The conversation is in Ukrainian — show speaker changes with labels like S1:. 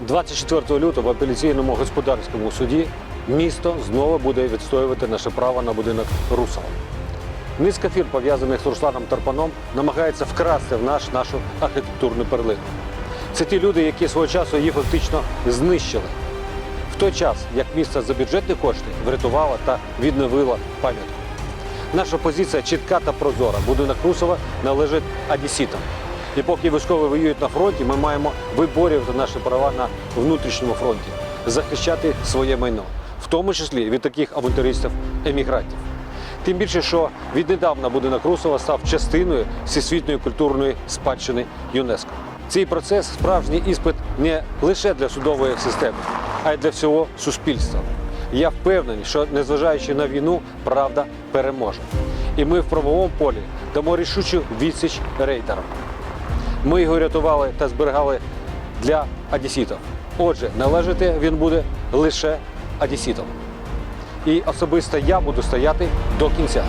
S1: 24 лютого в апеляційному господарському суді місто знову буде відстоювати наше право на будинок Русова. Низка фір, пов'язаних з Русланом Тарпаном, намагається вкрасти в наш нашу архітектурну перлину. Це ті люди, які свого часу її фактично знищили. В той час, як місто за бюджетні кошти врятувало та відновило пам'ятку. Наша позиція чітка та прозора. Будинок Русова належить одеситам. І поки військові воюють на фронті, ми маємо виборювати наші права на внутрішньому фронті, захищати своє майно, в тому числі від таких авантюристів-емігрантів. Тим більше, що віднедавна будинок Русова став частиною всесвітньої культурної спадщини ЮНЕСКО. Цей процес справжній іспит не лише для судової системи, а й для всього суспільства. Я впевнений, що незважаючи на війну, правда переможе. І ми в правовому полі дамо рішучу відсіч рейдерам. Ми його рятували та зберігали для одеситів. Отже, належати він буде лише одеситам. І особисто я буду стояти до кінця.